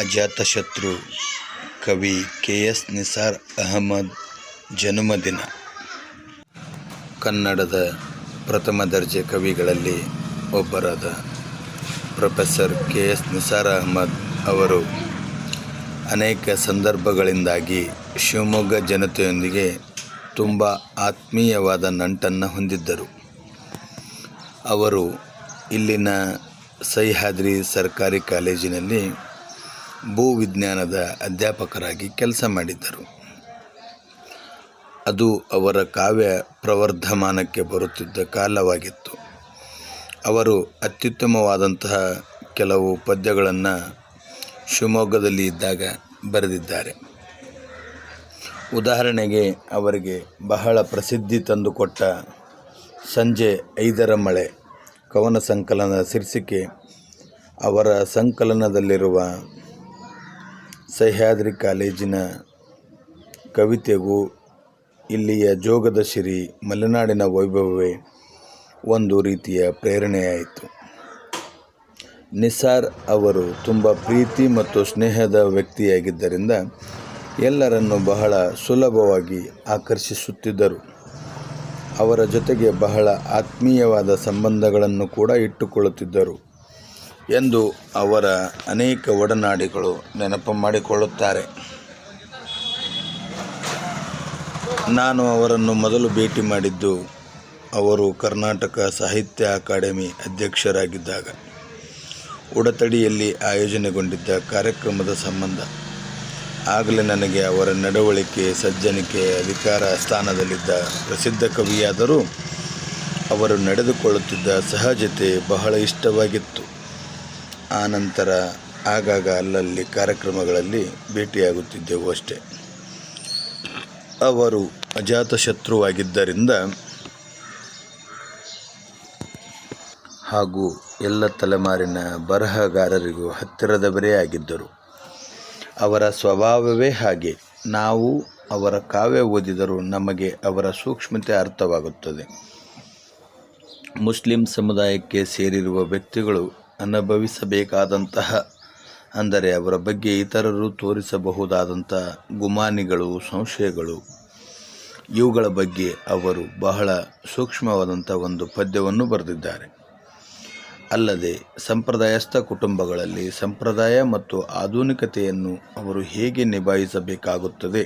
ಅಜಾತಶತ್ರು ಕವಿ K S Nisar Ahmed ಜನ್ಮದಿನ. ಕನ್ನಡದ ಪ್ರಥಮ ದರ್ಜೆ ಕವಿಗಳಲ್ಲಿ ಒಬ್ಬರಾದ professor K S Nisar Ahmed ಅವರು ಅನೇಕ ಸಂದರ್ಭಗಳಿಂದಾಗಿ ಶಿವಮೊಗ್ಗ ಜನತೆಯೊಂದಿಗೆ ತುಂಬ ಆತ್ಮೀಯವಾದ ನಂಟನ್ನು ಹೊಂದಿದ್ದರು. ಅವರು ಇಲ್ಲಿನ ಸಹ್ಯಾದ್ರಿ ಸರ್ಕಾರಿ ಕಾಲೇಜಿನಲ್ಲಿ ಭೂವಿಜ್ಞಾನದ ಅಧ್ಯಾಪಕರಾಗಿ ಕೆಲಸ ಮಾಡಿದ್ದರು. ಅದು ಅವರ ಕಾವ್ಯ ಪ್ರವರ್ಧಮಾನಕ್ಕೆ ಬರುತ್ತಿದ್ದ ಕಾಲವಾಗಿತ್ತು. ಅವರು ಅತ್ಯುತ್ತಮವಾದಂತಹ ಕೆಲವು ಪದ್ಯಗಳನ್ನು ಶಿವಮೊಗ್ಗದಲ್ಲಿ ಇದ್ದಾಗ ಬರೆದಿದ್ದಾರೆ. ಉದಾಹರಣೆಗೆ ಅವರಿಗೆ ಬಹಳ ಪ್ರಸಿದ್ಧಿ ತಂದುಕೊಟ್ಟ ಸಂಜೆ ಐದರ ಮಳೆ, ಕವನ ಸಂಕಲನದ ಶೀರ್ಷಿಕೆ, ಅವರ ಸಂಕಲನದಲ್ಲಿರುವ ಸಹ್ಯಾದ್ರಿ ಕಾಲೇಜಿನ ಕವಿತೆಗೂ ಇಲ್ಲಿಯ ಜೋಗದ ಸಿರಿ ಮಲೆನಾಡಿನ ವೈಭವವೇ ಒಂದು ರೀತಿಯ ಪ್ರೇರಣೆಯಾಯಿತು. ನಿಸಾರ್ ಅವರು ತುಂಬ ಪ್ರೀತಿ ಮತ್ತು ಸ್ನೇಹದ ವ್ಯಕ್ತಿಯಾಗಿದ್ದರಿಂದ ಎಲ್ಲರನ್ನು ಬಹಳ ಸುಲಭವಾಗಿ ಆಕರ್ಷಿಸುತ್ತಿದ್ದರು. ಅವರ ಜೊತೆಗೆ ಬಹಳ ಆತ್ಮೀಯವಾದ ಸಂಬಂಧಗಳನ್ನು ಕೂಡ ಇಟ್ಟುಕೊಳ್ಳುತ್ತಿದ್ದರು. ಎಂದು ಅವರ ಅನೇಕ ಒಡನಾಡಿಗಳು ನೆನಪು ಮಾಡಿಕೊಳ್ಳುತ್ತಾರೆ. ನಾನು ಅವರನ್ನು ಮೊದಲು ಭೇಟಿ ಮಾಡಿದ್ದು ಅವರು ಕರ್ನಾಟಕ ಸಾಹಿತ್ಯ ಅಕಾಡೆಮಿ ಅಧ್ಯಕ್ಷರಾಗಿದ್ದಾಗ. ಉಡತಡಿಯಲ್ಲಿ ಆಯೋಜನೆಗೊಂಡಿದ್ದ ಕಾರ್ಯಕ್ರಮದ ಸಂಬಂಧ. ಆಗಲೇ ನನಗೆ ಅವರ ನಡವಳಿಕೆ, ಸಜ್ಜನಿಕೆ, ಅಧಿಕಾರ ಸ್ಥಾನದಲ್ಲಿದ್ದ ಪ್ರಸಿದ್ಧ ಕವಿಯಾದರೂ ಅವರು ನಡೆದುಕೊಳ್ಳುತ್ತಿದ್ದ ಸಹಜತೆ ಬಹಳ ಇಷ್ಟವಾಗಿತ್ತು. ಆನಂತರ ಆಗಾಗ ಅಲ್ಲಲ್ಲಿ ಕಾರ್ಯಕ್ರಮಗಳಲ್ಲಿ ಭೇಟಿಯಾಗುತ್ತಿದ್ದೆವು ಅಷ್ಟೇ. ಅವರು ಅಜಾತಶತ್ರುವಾಗಿದ್ದರಿಂದ ಹಾಗೂ ಎಲ್ಲ ತಲೆಮಾರಿನ ಬರಹಗಾರರಿಗೂ ಹತ್ತಿರದವರೇ ಆಗಿದ್ದರು. ಅವರ ಸ್ವಭಾವವೇ ಹಾಗೆ. ನಾವು ಅವರ ಕಾವ್ಯ ಓದಿದರೂ ನಮಗೆ ಅವರ ಸೂಕ್ಷ್ಮತೆ ಅರ್ಥವಾಗುತ್ತದೆ. ಮುಸ್ಲಿಂ ಸಮುದಾಯಕ್ಕೆ ಸೇರಿರುವ ವ್ಯಕ್ತಿಗಳು ಅನುಭವಿಸಬೇಕಾದಂತಹ, ಅಂದರೆ ಅವರ ಬಗ್ಗೆ ಇತರರು ತೋರಿಸಬಹುದಾದಂಥ ಗುಮಾನಿಗಳು, ಸಂಶಯಗಳು, ಇವುಗಳ ಬಗ್ಗೆ ಅವರು ಬಹಳ ಸೂಕ್ಷ್ಮವಾದಂಥ ಒಂದು ಪದ್ಯವನ್ನು ಬರೆದಿದ್ದಾರೆ. ಅಲ್ಲದೆ ಸಂಪ್ರದಾಯಸ್ಥ ಕುಟುಂಬಗಳಲ್ಲಿ ಸಂಪ್ರದಾಯ ಮತ್ತು ಆಧುನಿಕತೆಯನ್ನು ಅವರು ಹೇಗೆ ನಿಭಾಯಿಸಬೇಕಾಗುತ್ತದೆ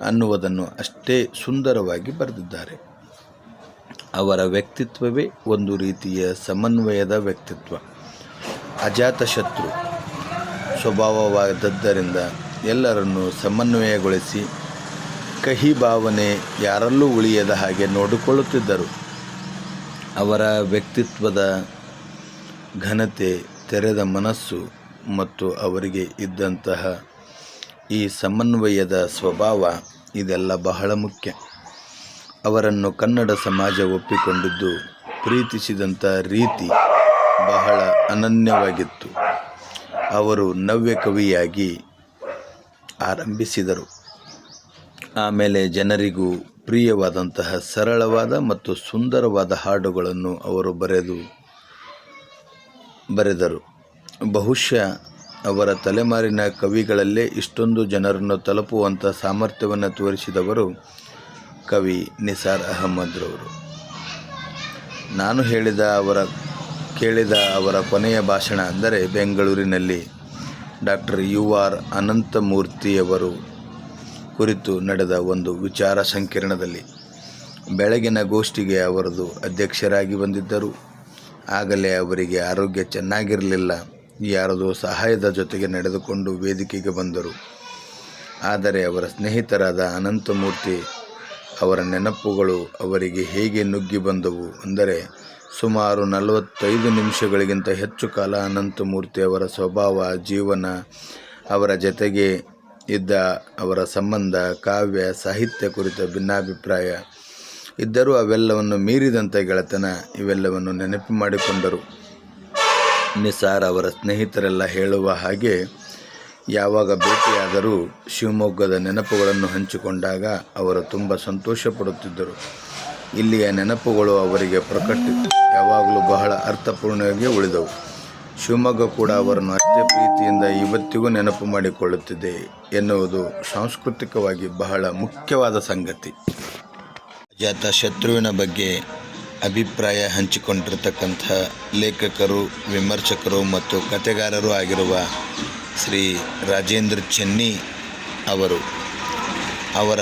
ಅನ್ನುವುದನ್ನು ಅಷ್ಟೇ ಸುಂದರವಾಗಿ ಬರೆದಿದ್ದಾರೆ. ಅವರ ವ್ಯಕ್ತಿತ್ವವೇ ಒಂದು ರೀತಿಯ ಸಮನ್ವಯದ ವ್ಯಕ್ತಿತ್ವ. ಅಜಾತಶತ್ರು ಸ್ವಭಾವವಾದದ್ದರಿಂದ ಎಲ್ಲರನ್ನು ಸಮನ್ವಯಗೊಳಿಸಿ ಕಹಿ ಭಾವನೆ ಯಾರಲ್ಲೂ ಉಳಿಯದ ಹಾಗೆ ನೋಡಿಕೊಳ್ಳುತ್ತಿದ್ದರು. ಅವರ ವ್ಯಕ್ತಿತ್ವದ ಘನತೆ ತೆರೆದ ಮನಸ್ಸು ಮತ್ತು ಅವರಿಗೆ ಇದ್ದಂತಹ ಈ ಸಮನ್ವಯದ ಸ್ವಭಾವ ಇದೆಲ್ಲ ಬಹಳ ಮುಖ್ಯ. ಅವರನ್ನು ಕನ್ನಡ ಸಮಾಜ ಒಪ್ಪಿಕೊಂಡಿದ್ದು ಪ್ರೀತಿಸಿದಂಥ ರೀತಿ ಬಹಳ ಅನನ್ಯವಾಗಿತ್ತು. ಅವರು ನವ್ಯ ಕವಿಯಾಗಿ ಆರಂಭಿಸಿದರು. ಆಮೇಲೆ ಜನರಿಗೂ ಪ್ರಿಯವಾದಂತಹ ಸರಳವಾದ ಮತ್ತು ಸುಂದರವಾದ ಹಾಡುಗಳನ್ನು ಅವರು ಬರೆದು, ಬರೆದರು. ಬಹುಶಃ ಅವರ ತಲೆಮಾರಿನ ಕವಿಗಳಲ್ಲೇ ಇಷ್ಟೊಂದು ಜನರನ್ನು ತಲುಪುವಂಥ ಸಾಮರ್ಥ್ಯವನ್ನು ತೋರಿಸಿದವರು ಕವಿ ನಿಸಾರ್ ಅಹಮದ್ರವರು. ನಾನು ಹೇಳಿದ ಅವರ, ಕೇಳಿದ ಅವರ ಕೊನೆಯ ಭಾಷಣ ಅಂದರೆ ಬೆಂಗಳೂರಿನಲ್ಲಿ ಡಾಕ್ಟರ್ ಯು ಆರ್ ಅನಂತಮೂರ್ತಿಯವರು ಕುರಿತು ನಡೆದ ಒಂದು ವಿಚಾರ ಸಂಕಿರಣದಲ್ಲಿ ಬೆಳಗಿನ ಗೋಷ್ಠಿಗೆ ಅವರದು ಅಧ್ಯಕ್ಷರಾಗಿ ಬಂದಿದ್ದರು. ಆಗಲೇ ಅವರಿಗೆ ಆರೋಗ್ಯ ಚೆನ್ನಾಗಿರಲಿಲ್ಲ. ಯಾರದೋ ಸಹಾಯದ ಜೊತೆಗೆ ನಡೆದುಕೊಂಡು ವೇದಿಕೆಗೆ ಬಂದರು. ಆದರೆ ಅವರ ಸ್ನೇಹಿತರಾದ ಅನಂತಮೂರ್ತಿ ಅವರ ನೆನಪುಗಳು ಅವರಿಗೆ ಹೇಗೆ ನುಗ್ಗಿ ಬಂದವು ಅಂದರೆ, ಸುಮಾರು ನಲವತ್ತೈದು ನಿಮಿಷಗಳಿಗಿಂತ ಹೆಚ್ಚು ಕಾಲ ಅನಂತಮೂರ್ತಿ ಅವರ ಸ್ವಭಾವ, ಜೀವನ, ಅವರ ಜೊತೆಗೆ ಇದ್ದ ಅವರ ಸಂಬಂಧ, ಕಾವ್ಯ, ಸಾಹಿತ್ಯ ಕುರಿತ ಭಿನ್ನಾಭಿಪ್ರಾಯ ಇದ್ದರೂ ಅವೆಲ್ಲವನ್ನು ಮೀರಿದಂಥ ಗೆಳೆತನ ಇವೆಲ್ಲವನ್ನು ನೆನಪು ಮಾಡಿಕೊಂಡರು. ನಿಸಾರ್ ಅವರ ಸ್ನೇಹಿತರೆಲ್ಲ ಹೇಳುವ ಹಾಗೆ ಯಾವಾಗ ಭೇಟಿಯಾದರೂ ಶಿವಮೊಗ್ಗದ ನೆನಪುಗಳನ್ನು ಹಂಚಿಕೊಂಡಾಗ ಅವರು ತುಂಬ ಸಂತೋಷ ಪಡುತ್ತಿದ್ದರು ಇಲ್ಲಿಯ ನೆನಪುಗಳು ಅವರಿಗೆ ಪ್ರಕಟ, ಯಾವಾಗಲೂ ಬಹಳ ಅರ್ಥಪೂರ್ಣವಾಗಿ ಉಳಿದವು. ಶಿವಮೊಗ್ಗ ಕೂಡ ಅವರನ್ನು ಅಷ್ಟೇ ಪ್ರೀತಿಯಿಂದ ಇವತ್ತಿಗೂ ನೆನಪು ಮಾಡಿಕೊಳ್ಳುತ್ತಿದೆ ಎನ್ನುವುದು ಸಾಂಸ್ಕೃತಿಕವಾಗಿ ಬಹಳ ಮುಖ್ಯವಾದ ಸಂಗತಿ. ಅಜಾತ ಶತ್ರುವಿನ ಬಗ್ಗೆ ಅಭಿಪ್ರಾಯ ಹಂಚಿಕೊಂಡಿರ್ತಕ್ಕಂಥ ಲೇಖಕರು, ವಿಮರ್ಶಕರು ಮತ್ತು ಕಥೆಗಾರರು ಆಗಿರುವ ಶ್ರೀ ರಾಜೇಂದ್ರ ಚೆನ್ನಿ ಅವರು ಅವರ